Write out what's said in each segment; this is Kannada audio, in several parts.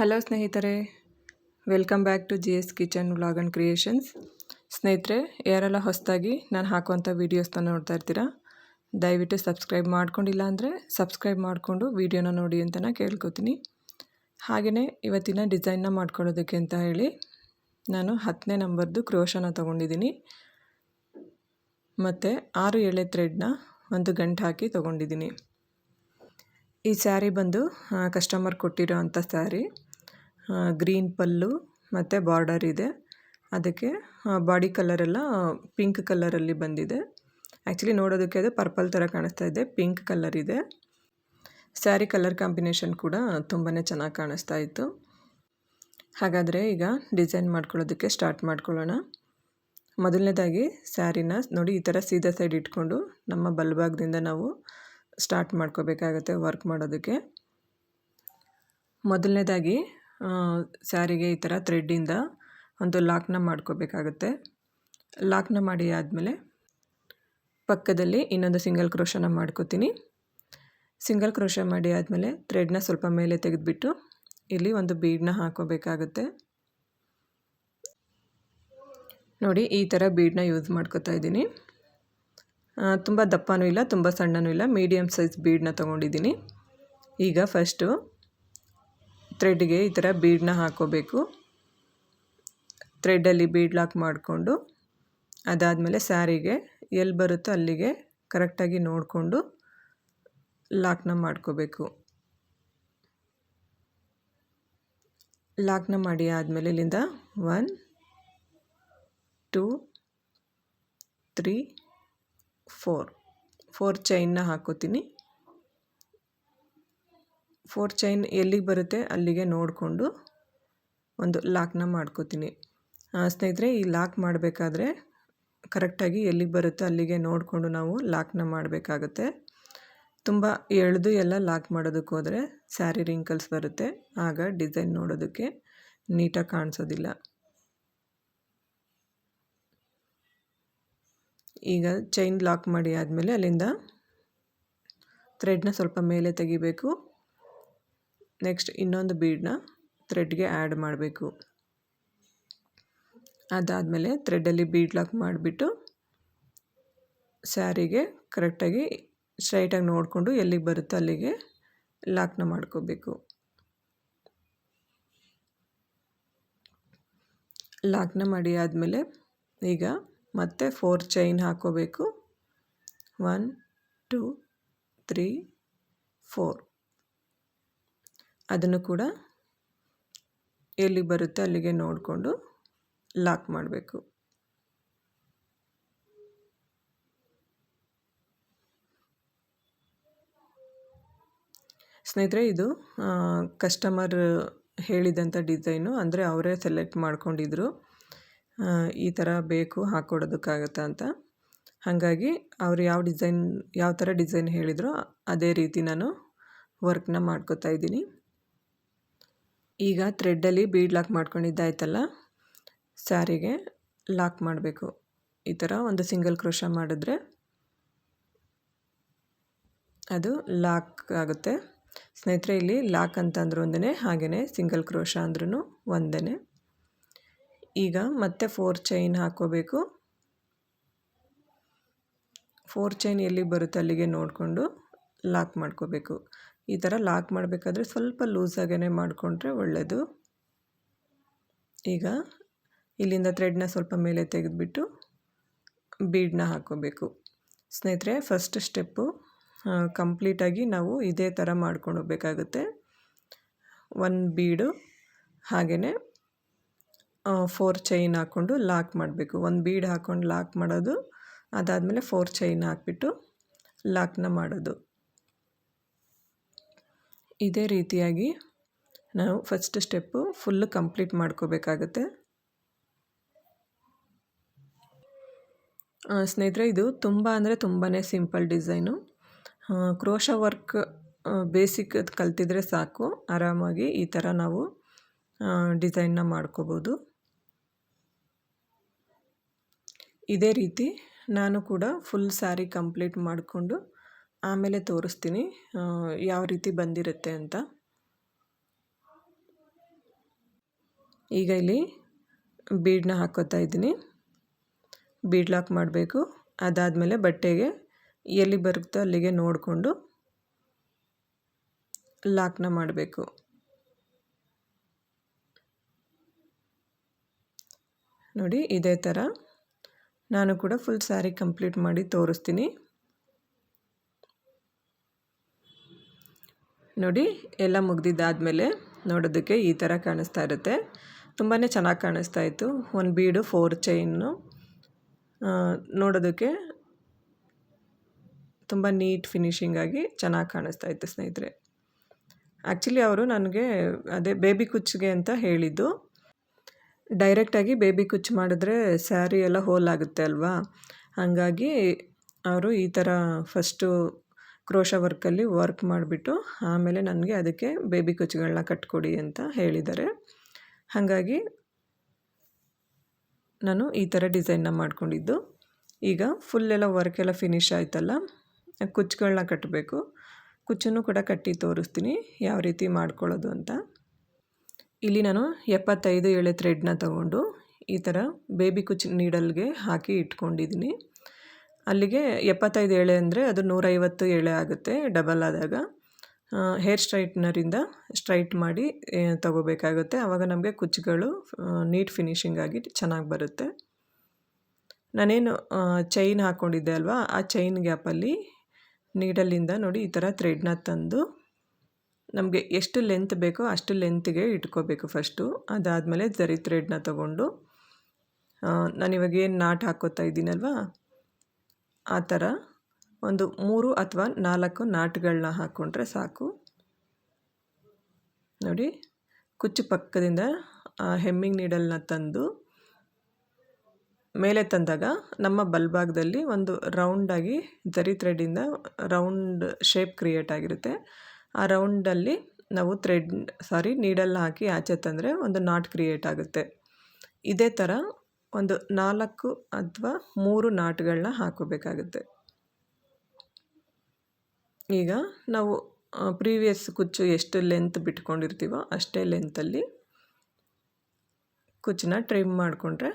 ಹಲೋ ಸ್ನೇಹಿತರೆ, welcome back to G S kitchen vlog and creations. ಸ್ನೇಹಿತರೆ, ಯಾರೆಲ್ಲ ಹೊಸದಾಗಿ ನಾನು ಹಾಕುವಂಥ ವೀಡಿಯೋಸ್ನ ನೋಡ್ತಾ ಇರ್ತೀರಾ, ದಯವಿಟ್ಟು ಸಬ್ಸ್ಕ್ರೈಬ್ ಮಾಡ್ಕೊಂಡಿಲ್ಲ ಅಂದರೆ ಸಬ್ಸ್ಕ್ರೈಬ್ ಮಾಡಿಕೊಂಡು ವೀಡಿಯೋನ ನೋಡಿ ಅಂತ ನಾನು ಕೇಳ್ಕೊತೀನಿ. ಹಾಗೆಯೇ ಇವತ್ತಿನ ಡಿಸೈನ್ನ ಮಾಡ್ಕೊಳ್ಳೋದಕ್ಕೆ ಅಂತ ಹೇಳಿ ನಾನು ಹತ್ತನೇ ನಂಬರ್ದು ಕ್ರೋಶನ ತೊಗೊಂಡಿದ್ದೀನಿ. ಮತ್ತು ಆರು ಎಳೆ ಥ್ರೆಡ್ನ ಒಂದು ಗಂಟು ಹಾಕಿ ತೊಗೊಂಡಿದ್ದೀನಿ. ಈ ಸ್ಯಾರಿ ಬಂದು ಕಸ್ಟಮರ್ ಕೊಟ್ಟಿರೋ ಅಂಥ ಸ್ಯಾರಿ. ಗ್ರೀನ್ ಪಲ್ಲು ಮತ್ತು ಬಾರ್ಡರ್ ಇದೆ. ಅದಕ್ಕೆ ಬಾಡಿ ಕಲರೆಲ್ಲ ಪಿಂಕ್ ಕಲರಲ್ಲಿ ಬಂದಿದೆ. ಆ್ಯಕ್ಚುಲಿ ನೋಡೋದಕ್ಕೆ ಅದು ಪರ್ಪಲ್ ಥರ ಕಾಣಿಸ್ತಾ ಇದೆ, ಪಿಂಕ್ ಕಲರ್ ಇದೆ. ಸ್ಯಾರಿ ಕಲರ್ ಕಾಂಬಿನೇಷನ್ ಕೂಡ ತುಂಬಾ ಚೆನ್ನಾಗಿ ಕಾಣಿಸ್ತಾ ಇತ್ತು. ಹಾಗಾದರೆ ಈಗ ಡಿಸೈನ್ ಮಾಡ್ಕೊಳ್ಳೋದಕ್ಕೆ ಸ್ಟಾರ್ಟ್ ಮಾಡ್ಕೊಳ್ಳೋಣ. ಮೊದಲನೇದಾಗಿ ಸ್ಯಾರಿನ ನೋಡಿ, ಈ ಥರ ಸೀದಾ ಸೈಡ್ ಇಟ್ಕೊಂಡು ನಮ್ಮ ಬಲ್ಭಾಗದಿಂದ ನಾವು ಸ್ಟಾರ್ಟ್ ಮಾಡ್ಕೋಬೇಕಾಗತ್ತೆ ವರ್ಕ್ ಮಾಡೋದಕ್ಕೆ. ಮೊದಲನೇದಾಗಿ ಸ್ಯಾರಿಗೆ ಈ ಥರ ಥ್ರೆಡ್ಡಿಂದ ಒಂದು ಲಾಕ್ನ ಮಾಡ್ಕೋಬೇಕಾಗುತ್ತೆ. ಲಾಕ್ನ ಮಾಡಿ ಆದಮೇಲೆ ಪಕ್ಕದಲ್ಲಿ ಇನ್ನೊಂದು ಸಿಂಗಲ್ ಕ್ರೋಶನ ಮಾಡ್ಕೋತೀನಿ. ಸಿಂಗಲ್ ಕ್ರೋಶ ಮಾಡಿ ಆದಮೇಲೆ ಥ್ರೆಡ್ನ ಸ್ವಲ್ಪ ಮೇಲೆ ತೆಗೆದುಬಿಟ್ಟು ಇಲ್ಲಿ ಒಂದು ಬೀಡನ್ನ ಹಾಕೋಬೇಕಾಗುತ್ತೆ. ನೋಡಿ, ಈ ಥರ ಬೀಡನ್ನ ಯೂಸ್ ಮಾಡ್ಕೋತಾ ಇದ್ದೀನಿ. ತುಂಬ ದಪ್ಪನೂ ಇಲ್ಲ, ತುಂಬ ಸಣ್ಣನೂ ಇಲ್ಲ ಮೀಡಿಯಮ್ ಸೈಜ್ ಬೀಡನ್ನ ತೊಗೊಂಡಿದ್ದೀನಿ. ಈಗ ಫಸ್ಟು ಥ್ರೆಡ್ಗೆ ಈ ಥರ ಬೀಡನ್ನ ಹಾಕೋಬೇಕು. ಥ್ರೆಡ್ಡಲ್ಲಿ ಬೀಡ್ ಲಾಕ್ ಮಾಡಿಕೊಂಡು ಅದಾದಮೇಲೆ ಸ್ಯಾರಿಗೆ ಎಲ್ಲಿ ಬರುತ್ತೋ ಅಲ್ಲಿಗೆ ಕರೆಕ್ಟಾಗಿ ನೋಡಿಕೊಂಡು ಲಾಕ್ನ ಮಾಡ್ಕೋಬೇಕು. ಲಾಕ್ನ ಮಾಡಿ ಆದಮೇಲೆ ಇಲ್ಲಿಂದ one, two, three, four. Four ಚೈನ್ನ ಹಾಕೋತೀನಿ. ಫೋರ್ ಚೈನ್ ಎಲ್ಲಿಗೆ ಬರುತ್ತೆ ಅಲ್ಲಿಗೆ ನೋಡಿಕೊಂಡು ಒಂದು ಲಾಕ್ನ ಮಾಡ್ಕೋತೀನಿ. ಸ್ನೇಹಿತರೆ, ಈ ಲಾಕ್ ಮಾಡಬೇಕಾದ್ರೆ ಕರೆಕ್ಟಾಗಿ ಎಲ್ಲಿಗೆ ಬರುತ್ತೆ ಅಲ್ಲಿಗೆ ನೋಡಿಕೊಂಡು ನಾವು ಲಾಕ್ನ ಮಾಡಬೇಕಾಗತ್ತೆ. ತುಂಬ ಎಳೆದು ಎಲ್ಲ ಲಾಕ್ ಮಾಡೋದಕ್ಕೆ ಹೋದರೆ ಸ್ಯಾರಿ ರಿಂಕಲ್ಸ್ ಬರುತ್ತೆ. ಆಗ ಡಿಸೈನ್ ನೋಡೋದಕ್ಕೆ ನೀಟಾಗಿ ಕಾಣಿಸೋದಿಲ್ಲ. ಈಗ ಚೈನ್ ಲಾಕ್ ಮಾಡಿ ಆದಮೇಲೆ ಅಲ್ಲಿಂದ ಥ್ರೆಡ್ನ ಸ್ವಲ್ಪ ಮೇಲೆ ತೆಗಿಬೇಕು. ನೆಕ್ಸ್ಟ್ ಇನ್ನೊಂದು ಬೀಡನ್ನ ಥ್ರೆಡ್ಗೆ ಆ್ಯಡ್ ಮಾಡಬೇಕು. ಅದಾದಮೇಲೆ ಥ್ರೆಡ್ಡಲ್ಲಿ ಬೀಡ್ ಲಾಕ್ ಮಾಡಿಬಿಟ್ಟು ಸ್ಯಾರಿಗೆ ಕರೆಕ್ಟಾಗಿ ಸ್ಟ್ರೈಟಾಗಿ ನೋಡಿಕೊಂಡು ಎಲ್ಲಿಗೆ ಬರುತ್ತೋ ಅಲ್ಲಿಗೆ ಲಾಕ್ನ ಮಾಡ್ಕೋಬೇಕು. ಲಾಕ್ನ ಮಾಡಿ ಆದಮೇಲೆ ಈಗ ಮತ್ತೆ ಫೋರ್ ಚೈನ್ ಹಾಕೋಬೇಕು. ಒನ್ ಟೂ ತ್ರೀ ಫೋರ್ ಅದನ್ನು ಕೂಡ ಎಲ್ಲಿ ಬರುತ್ತೆ ಅಲ್ಲಿಗೆ ನೋಡಿಕೊಂಡು ಲಾಕ್ ಮಾಡಬೇಕು. ಸ್ನೇಹಿತರೆ, ಇದು ಕಸ್ಟಮರ್ ಹೇಳಿದಂಥ ಡಿಸೈನು ಅಂದರೆ ಅವರೇ ಸೆಲೆಕ್ಟ್ ಮಾಡ್ಕೊಂಡಿದ್ರು. ಈ ಥರ ಬೇಕು ಹಾಕ್ಕೊಡೋದಕ್ಕಾಗತ್ತಾ ಅಂತ. ಹಾಗಾಗಿ ಅವ್ರು ಯಾವ ಡಿಸೈನ್ ಯಾವ ಥರ ಡಿಸೈನ್ ಹೇಳಿದ್ರೋ ಅದೇ ರೀತಿ ನಾನು ವರ್ಕ್ನ ಮಾಡ್ಕೋತಾ ಇದ್ದೀನಿ. ಈಗ ಥ್ರೆಡ್ಡಲ್ಲಿ ಬೀಡ್ ಲಾಕ್ ಮಾಡ್ಕೊಂಡಿದ್ದಾಯ್ತಲ್ಲ? ಸ್ಯಾರಿಗೆ ಲಾಕ್ ಮಾಡಬೇಕು. ಈ ಥರ ಒಂದು ಸಿಂಗಲ್ ಕ್ರೋಶ ಮಾಡಿದ್ರೆ ಅದು ಲಾಕ್ ಆಗುತ್ತೆ. ಸ್ನೇಹಿತರೆ, ಇಲ್ಲಿ ಲಾಕ್ ಅಂತಂದ್ರೂ ಒಂದೇ ಹಾಗೆಯೇ ಸಿಂಗಲ್ ಕ್ರೋಶ ಅಂದ್ರೂ ಒಂದೇ ಈಗ ಮತ್ತೆ ಫೋರ್ ಚೈನ್ ಹಾಕೋಬೇಕು ಫೋರ್ ಚೈನ್ ಎಲ್ಲಿ ಬರುತ್ತೆ ಅಲ್ಲಿಗೆ ನೋಡಿಕೊಂಡು ಲಾಕ್ ಮಾಡ್ಕೋಬೇಕು. ಈ ಥರ ಲಾಕ್ ಮಾಡಬೇಕಾದ್ರೆ ಸ್ವಲ್ಪ ಲೂಸಾಗೇ ಮಾಡಿಕೊಂಡ್ರೆ ಒಳ್ಳೆಯದು ಈಗ ಇಲ್ಲಿಂದ ಥ್ರೆಡ್ನ ಸ್ವಲ್ಪ ಮೇಲೆ ತೆಗೆದುಬಿಟ್ಟು ಬೀಡನ್ನ ಹಾಕೋಬೇಕು ಸ್ನೇಹಿತರೆ, ಫಸ್ಟ್ ಸ್ಟೆಪ್ಪು ಕಂಪ್ಲೀಟಾಗಿ ನಾವು ಇದೇ ಥರ ಮಾಡ್ಕೊಂಡು ಹೋಗಬೇಕಾಗುತ್ತೆ. ಒನ್ ಬೀಡು ಹಾಗೆಯೇ ಫೋರ್ ಚೈನ್ ಹಾಕ್ಕೊಂಡು ಲಾಕ್ ಮಾಡಬೇಕು. ಒಂದು ಬೀಡ್ ಹಾಕ್ಕೊಂಡು ಲಾಕ್ ಮಾಡೋದು, ಅದಾದಮೇಲೆ ಫೋರ್ ಚೈನ್ ಹಾಕ್ಬಿಟ್ಟು ಲಾಕ್ನ ಮಾಡೋದು. ಇದೇ ರೀತಿಯಾಗಿ ನಾವು ಫಸ್ಟ್ ಸ್ಟೆಪ್ಪು ಫುಲ್ಲು ಕಂಪ್ಲೀಟ್ ಮಾಡ್ಕೋಬೇಕಾಗತ್ತೆ. ಸ್ನೇಹಿತರೆ, ಇದು ತುಂಬ ಅಂದರೆ ತುಂಬಾ simple design crochet work basic ಕಲ್ತಿದ್ರೆ ಸಾಕು. ಆರಾಮಾಗಿ ಈ ಥರ ನಾವು ಡಿಸೈನ್ನ ಮಾಡ್ಕೋಬೋದು. ಇದೇ ರೀತಿ ನಾನು ಕೂಡ ಫುಲ್ ಸ್ಯಾರಿ ಕಂಪ್ಲೀಟ್ ಮಾಡಿಕೊಂಡು ಆಮೇಲೆ ತೋರಿಸ್ತೀನಿ ಯಾವ ರೀತಿ ಬಂದಿರುತ್ತೆ ಅಂತ. ಈಗ ಇಲ್ಲಿ ಬೀಡನ್ನ ಹಾಕೋತಾ ಇದ್ದೀನಿ. ಬೀಡ್ ಲಾಕ್ ಮಾಡಬೇಕು. ಅದಾದಮೇಲೆ ಬಟ್ಟೆಗೆ ಎಲ್ಲಿ ಬರುತ್ತೋ ಅಲ್ಲಿಗೆ ನೋಡಿಕೊಂಡು ಲಾಕ್ನ ಮಾಡಬೇಕು. ನೋಡಿ, ಇದೇ ಥರ. ನಾನು ಕೂಡ ಫುಲ್ ಸ್ಯಾರಿ ಕಂಪ್ಲೀಟ್ ಮಾಡಿ ತೋರಿಸ್ತೀನಿ. ನೋಡಿ, ಎಲ್ಲ ಮುಗ್ದಿದ್ದಾದಮೇಲೆ ನೋಡೋದಕ್ಕೆ ಈ ಥರ ಕಾಣಿಸ್ತಾ ಇರುತ್ತೆ. ತುಂಬಾ ಚೆನ್ನಾಗಿ ಕಾಣಿಸ್ತಾ ಇತ್ತು. ಒಂದು ಬೀಡು, ಫೋರ್ ಚೈನು ನೋಡೋದಕ್ಕೆ ತುಂಬ ನೀಟ್ ಫಿನಿಷಿಂಗಾಗಿ ಚೆನ್ನಾಗಿ ಕಾಣಿಸ್ತಾ ಇತ್ತು ಸ್ನೇಹಿತರೆ. ಆ್ಯಕ್ಚುಲಿ ಅವರು ನನಗೆ ಅದೇ ಬೇಬಿ ಕುಚ್ಚಿಗೆ ಅಂತ ಹೇಳಿದ್ದು. ಡೈರೆಕ್ಟಾಗಿ ಬೇಬಿ ಕುಚ್ ಮಾಡಿದ್ರೆ ಸ್ಯಾರಿ ಎಲ್ಲ ಹೋಲ್ ಆಗುತ್ತೆ ಅಲ್ವಾ? ಹಾಗಾಗಿ ಅವರು ಈ ಥರ ಫಸ್ಟು ಕ್ರೋಶ ವರ್ಕಲ್ಲಿ ವರ್ಕ್ ಮಾಡಿಬಿಟ್ಟು ಆಮೇಲೆ ನನಗೆ ಅದಕ್ಕೆ ಬೇಬಿ ಕುಚ್ಚುಗಳನ್ನ ಕಟ್ಕೊಡಿ ಅಂತ ಹೇಳಿದ್ದಾರೆ. ಹಾಗಾಗಿ ನಾನು ಈ ಥರ ಡಿಸೈನ್ನ ಮಾಡ್ಕೊಂಡಿದ್ದು. ಈಗ ಫುಲ್ಲೆಲ್ಲ ವರ್ಕ್ ಎಲ್ಲ ಫಿನಿಶ್ ಆಯ್ತಲ್ಲ ಕುಚ್ಚುಗಳನ್ನ ಕಟ್ಟಬೇಕು. ಕುಚ್ಚನ್ನು ಕೂಡ ಕಟ್ಟಿ ತೋರಿಸ್ತೀನಿ ಯಾವ ರೀತಿ ಮಾಡ್ಕೊಳ್ಳೋದು ಅಂತ. ಇಲ್ಲಿ ನಾನು ಎಪ್ಪತ್ತೈದು ಎಳೆ ಥ್ರೆಡ್ನ ತಗೊಂಡು ಈ ಥರ ಬೇಬಿ ಕುಚ್ಚು ನೀಡಲ್ಗೆ ಹಾಕಿ ಇಟ್ಕೊಂಡಿದ್ದೀನಿ. ಅಲ್ಲಿಗೆ ಎಪ್ಪತ್ತೈದು ಎಳೆ ಅಂದರೆ ಅದು ನೂರೈವತ್ತು ಎಳೆ ಆಗುತ್ತೆ ಡಬಲ್ ಆದಾಗ. ಹೇರ್ ಸ್ಟ್ರೈಟ್ನರಿಂದ ಸ್ಟ್ರೈಟ್ ಮಾಡಿ ತಗೋಬೇಕಾಗುತ್ತೆ. ಆವಾಗ ನಮಗೆ ಕುಚ್ಚುಗಳು ನೀಟ್ ಫಿನಿಶಿಂಗ್ ಆಗಿ ಚೆನ್ನಾಗಿ ಬರುತ್ತೆ. ನಾನೇನು ಚೈನ್ ಹಾಕ್ಕೊಂಡಿದ್ದೆ ಅಲ್ವಾ? ಆ ಚೈನ್ ಗ್ಯಾಪಲ್ಲಿ ನೀಡಲ್ಲಿಂದ ನೋಡಿ ಈ ಥರ ಥ್ರೆಡ್ನ ತಂದು ನಮಗೆ ಎಷ್ಟು ಲೆಂತ್ ಬೇಕೋ ಅಷ್ಟು ಲೆಂತ್ಗೆ ಇಟ್ಕೋಬೇಕು ಫಸ್ಟು ಅದಾದಮೇಲೆ ಜರಿ ಥ್ರೆಡ್ನ ತಗೊಂಡು ನಾನಿವಾಗ ಏನು ನಾಟ್ ಹಾಕೋತಾ ಇದ್ದೀನಲ್ವಾ ಆ ಥರ ಒಂದು ಮೂರು ಅಥವಾ ನಾಲ್ಕು ನಾಟ್ಗಳನ್ನ ಹಾಕ್ಕೊಂಡ್ರೆ ಸಾಕು. ನೋಡಿ, ಕುಚ್ಚು ಪಕ್ಕದಿಂದ ಹೆಮ್ಮಿಂಗ್ ನೀಡಲ್ನ ತಂದು, ಮೇಲೆ ತಂದಾಗ ನಮ್ಮ ಬಲ್ಭಾಗದಲ್ಲಿ ಒಂದು ರೌಂಡಾಗಿ ಜರಿ ಥ್ರೆಡ್ಡಿಂದ ರೌಂಡ್ ಶೇಪ್ ಕ್ರಿಯೇಟ್ ಆಗಿರುತ್ತೆ. ಆ ರೌಂಡಲ್ಲಿ ನಾವು ಥ್ರೆಡ್, ಸಾರಿ ನೀಡಲ್ನ ಹಾಕಿ ಆಚೆ ತಂದರೆ ಒಂದು ನಾಟ್ ಕ್ರಿಯೇಟ್ ಆಗುತ್ತೆ. ಇದೇ ಥರ ಒಂದು ನಾಲ್ಕು ಅಥವಾ ಮೂರು ನಾಟ್ಗಳನ್ನ ಹಾಕೋಬೇಕಾಗುತ್ತೆ ಈಗ ನಾವು ಪ್ರೀವಿಯಸ್ ಕುಚ್ಚು ಎಷ್ಟು ಲೆಂತ್ ಬಿಟ್ಕೊಂಡಿರ್ತೀವೋ ಅಷ್ಟೇ ಲೆಂತಲ್ಲಿ ಕುಚ್ಚನ್ನ ಟ್ರಿಮ್ ಮಾಡಿಕೊಂಡ್ರೆ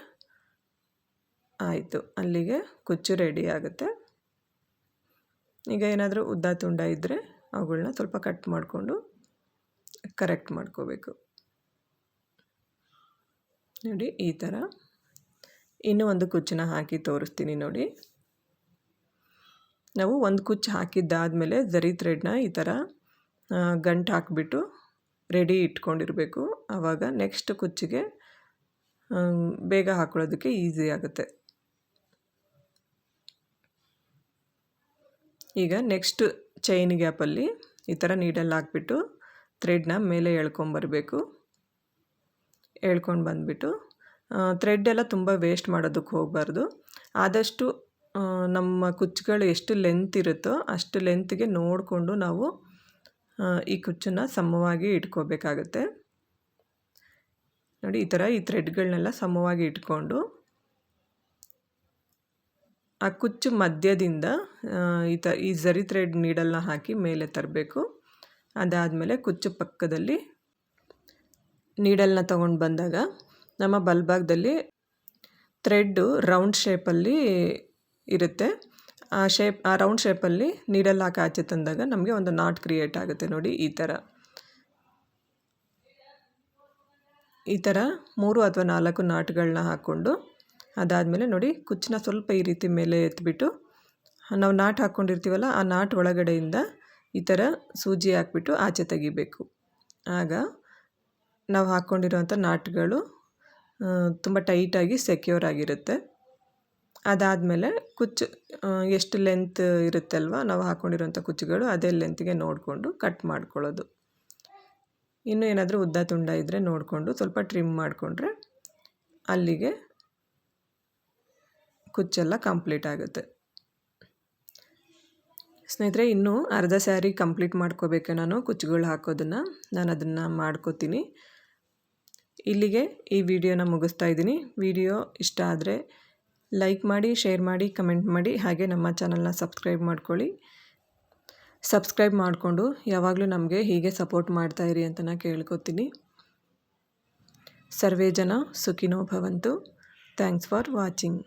ಆಯಿತು. ಅಲ್ಲಿಗೆ ಕುಚ್ಚು ರೆಡಿ ಆಗುತ್ತೆ. ಈಗ ಏನಾದರೂ ಉದ್ದ ತುಂಡ ಇದ್ದರೆ ಅವುಗಳನ್ನ ಸ್ವಲ್ಪ ಕಟ್ ಮಾಡಿಕೊಂಡು ಕರೆಕ್ಟ್ ಮಾಡ್ಕೋಬೇಕು. ನೋಡಿ, ಈ ಥರ ಇನ್ನೂ ಒಂದು ಕುಚ್ಚನ್ನ ಹಾಕಿ ತೋರಿಸ್ತೀನಿ ನೋಡಿ. ನಾವು ಒಂದು ಕುಚ್ಚು ಹಾಕಿದ್ದಾದಮೇಲೆ ಜರಿ ಥ್ರೆಡ್ನ ಈ ಥರ ಗಂಟು ಹಾಕಿಬಿಟ್ಟು ರೆಡಿ ಇಟ್ಕೊಂಡಿರಬೇಕು. ಆವಾಗ ನೆಕ್ಸ್ಟ್ ಕುಚ್ಚಿಗೆ ಬೇಗ ಹಾಕೊಳ್ಳೋದಕ್ಕೆ ಈಸಿ ಆಗುತ್ತೆ. ಈಗ ನೆಕ್ಸ್ಟ್ ಚೈನ್ ಗ್ಯಾಪಲ್ಲಿ ಈ ಥರ ನೀಡಲ್ಲಿ ಹಾಕ್ಬಿಟ್ಟು ಥ್ರೆಡ್ನ ಮೇಲೆ ಎಳ್ಕೊಂಬರ್ಬೇಕು. ಎಳ್ಕೊಂಡು ಬಂದುಬಿಟ್ಟು ಥ್ರೆಡ್ ಎಲ್ಲ ತುಂಬ ವೇಸ್ಟ್ ಮಾಡೋದಕ್ಕೆ ಹೋಗಬಾರ್ದು. ಆದಷ್ಟು ನಮ್ಮ ಕುಚ್ಚುಗಳು ಎಷ್ಟು ಲೆಂತ್ ಇರುತ್ತೋ ಅಷ್ಟು ಲೆಂತ್ಗೆ ನೋಡಿಕೊಂಡು ನಾವು ಈ ಕುಚ್ಚನ್ನು ಸಮವಾಗಿ ಇಟ್ಕೋಬೇಕಾಗತ್ತೆ. ನೋಡಿ, ಈ ಥರ ಈ ಥ್ರೆಡ್ಗಳನ್ನೆಲ್ಲ ಸಮವಾಗಿ ಇಟ್ಕೊಂಡು, ಆ ಕುಚ್ಚು ಮಧ್ಯದಿಂದ ಈ ತ, ಈ ಝರಿ ಥ್ರೆಡ್ ನೀಡಲ್ನ ಹಾಕಿ ಮೇಲೆ ತರಬೇಕು. ಅದಾದಮೇಲೆ ಕುಚ್ಚು ಪಕ್ಕದಲ್ಲಿ ನೀಡಲ್ನ ತಗೊಂಡು ಬಂದಾಗ ನಮ್ಮ ಬಲ್ಭಾಗದಲ್ಲಿ ಥ್ರೆಡ್ಡು ರೌಂಡ್ ಶೇಪಲ್ಲಿ ಇರುತ್ತೆ. ಆ ಶೇಪ್, ಆ ರೌಂಡ್ ಶೇಪಲ್ಲಿ ನೀಡಲ್ ಹಾಕಿ ಆಚೆ ತಂದಾಗ ನಮಗೆ ಒಂದು ನಾಟ್ ಕ್ರಿಯೇಟ್ ಆಗುತ್ತೆ ನೋಡಿ ಈ ಥರ. ಈ ಥರ ಮೂರು ಅಥವಾ ನಾಲ್ಕು ನಾಟ್ಗಳನ್ನ ಹಾಕ್ಕೊಂಡು ಅದಾದಮೇಲೆ ನೋಡಿ ಕುಚ್ಚನ್ನ ಸ್ವಲ್ಪ ಈ ರೀತಿ ಮೇಲೆ ಎತ್ಬಿಟ್ಟು ನಾವು ನಾಟ್ ಹಾಕ್ಕೊಂಡಿರ್ತೀವಲ್ಲ ಆ ನಾಟ್ ಒಳಗಡೆಯಿಂದ ಈ ಥರ ಸೂಜಿ ಹಾಕ್ಬಿಟ್ಟು ಆಚೆ ತೆಗಿಬೇಕು. ಆಗ ನಾವು ಹಾಕ್ಕೊಂಡಿರುವಂಥ ನಾಟ್ಗಳು ತುಂಬ ಟೈಟಾಗಿ ಸೆಕ್ಯೂರ್ ಆಗಿರುತ್ತೆ. ಅದಾದಮೇಲೆ ಕುಚ್ಚು ಎಷ್ಟು ಲೆಂತ್ ಇರುತ್ತಲ್ವ, ನಾವು ಹಾಕ್ಕೊಂಡಿರೋಂಥ ಕುಚ್ಚುಗಳು ಅದೇ ಲೆಂತ್ಗೆ ನೋಡಿಕೊಂಡು ಕಟ್ ಮಾಡ್ಕೊಳ್ಳೋದು. ಇನ್ನೂ ಏನಾದರೂ ಉದ್ದ ತುಂಡ ಇದ್ದರೆ ನೋಡಿಕೊಂಡು ಸ್ವಲ್ಪ ಟ್ರಿಮ್ ಮಾಡಿಕೊಂಡ್ರೆ ಅಲ್ಲಿಗೆ ಕುಚ್ಚೆಲ್ಲ ಕಂಪ್ಲೀಟ್ ಆಗುತ್ತೆ. ಸ್ನೇಹಿತರೆ, ಇನ್ನೂ ಅರ್ಧ ಸ್ಯಾರಿ ಕಂಪ್ಲೀಟ್ ಮಾಡ್ಕೋಬೇಕು ನಾನು, ಕುಚ್ಚುಗಳು ಹಾಕೋದನ್ನು. ನಾನು ಅದನ್ನು ಮಾಡ್ಕೋತೀನಿ. ಇಲ್ಲಿಗೆ ಈ ವಿಡಿಯೋನ ಮುಗಿಸ್ತಾ ಇದ್ದೀನಿ. ವಿಡಿಯೋ ಇಷ್ಟ ಆದರೆ ಲೈಕ್ ಮಾಡಿ, ಶೇರ್ ಮಾಡಿ, ಕಮೆಂಟ್ ಮಾಡಿ, ಹಾಗೆ ನಮ್ಮ ಚಾನಲ್ನ ಸಬ್ಸ್ಕ್ರೈಬ್ ಮಾಡ್ಕೊಳ್ಳಿ. ಸಬ್ಸ್ಕ್ರೈಬ್ ಮಾಡಿಕೊಂಡು ಯಾವಾಗಲೂ ನಮಗೆ ಹೀಗೆ ಸಪೋರ್ಟ್ ಮಾಡ್ತಾ ಇರಿ ಅಂತ ನಾನು ಕೇಳ್ಕೊತೀನಿ. ಸರ್ವೇ ಜನ ಸುಖಿನೋ ಭವಂತು. Thanks for watching.